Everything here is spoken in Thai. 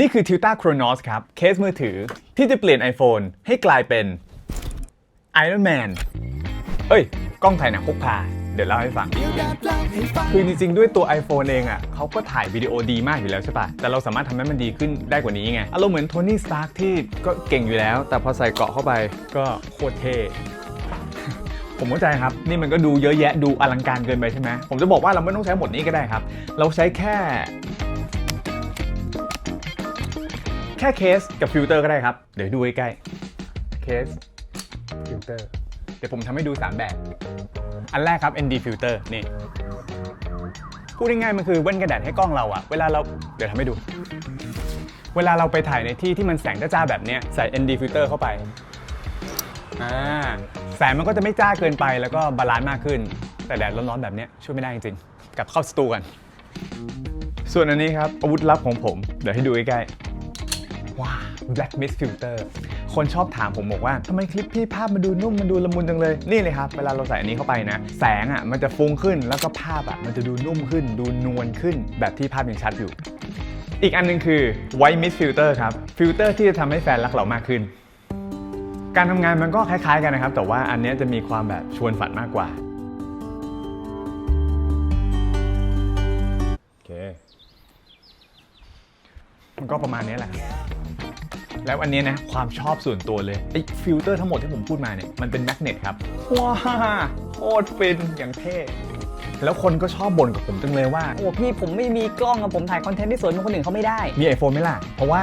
นี่คือ Tilta Chronos ครับ เคสมือถือที่จะเปลี่ยน iPhone ให้กลายเป็น Iron Man เอ้ย กล้องถ่ายหนังพกพา เดี๋ยวเล่าให้ฟัง คือจริงๆ ด้วยตัว iPhone เองอะเขาก็ถ่ายวิดีโอดีมากอยู่แล้วใช่ปะแต่เราสามารถทำให้มันดีขึ้นได้กว่านี้ไง อารมณ์เหมือนโทนี่สตาร์ที่ก็เก่งอยู่แล้ว แต่พอใส่เกราะเข้าไปก็โคตรเท่ผมเข้าใจครับ นี่มันก็ดูเยอะแยะดูอลังการเกินไปใช่ไหมผมจะบอกว่าเราไม่ต้องใช้หมดนี้ก็ได้ครับ เราใช้แค่ ค่เคสกับฟิลเตอร์ก็ได้ครับ เดี๋ยวดูใกล้ๆเคสฟิลเตอร์เดี๋ยวผมทำให้ดู 3 แบบ อันแรกครับ ND filter นี่ พูดง่ายๆมันคือแว่นกระดาษให้กล้องเราอะเวลาเราเดี๋ยวทำให้ดู เวลาเราไปถ่ายในที่ที่มันแสงจ้าๆแบบเนี้ยใส่ ND filter เข้าไปอ่าแสงมันก็จะไม่จ้าเกินไปแล้วก็บาลานซ์มากขึ้น แต่แดดร้อนๆแบบเนี้ยช่วยไม่ได้จริงๆกลับเข้าสตูกัน ส่วนอันนี้ครับอาวุธลับของผม เดี๋ยวให้ดูใกล้ๆ ว้า Black Mist Filter คนชอบถามผมบอกว่าทำไมคลิปพี่ภาพมันดูนุ่มมันดูละมุนจังเลย นี่เลยครับ เวลาเราใส่อันนี้เข้าไปนะ แสงอะมันจะฟุ้งขึ้นแล้วก็ภาพอะมันจะดูนุ่มขึ้น ดูนวลขึ้น แบบที่ภาพยังชัดอยู่ อีกอันหนึงคือ White Mist Filter ครับฟิลเตอร์ที่จะทำให้แฟนรักเรามากขึ้น การทำงานมันก็คล้ายๆกันนะครับ แต่ว่าอันนี้จะมีความแบบชวนฝันมากกว่าโอเคมันก็ประมาณนี้แหละ แล้วอันเนี้ยนะความชอบส่วนตัวเลยไอ้ฟิลเตอร์ทั้งหมดที่ผมพูดมาเนี่ยมันเป็นแมกเนตครับว้าโคตรฟินอย่างเท่แล้วคนก็ชอบบ่นกับผมจังเลยว่า โอ้พี่ผมไม่มีกล้องอะผมถ่ายคอนเทนต์ที่สวยเหมือนคนอื่นเขาไม่ได้ มี iPhone ไหมล่ะ เพราะว่า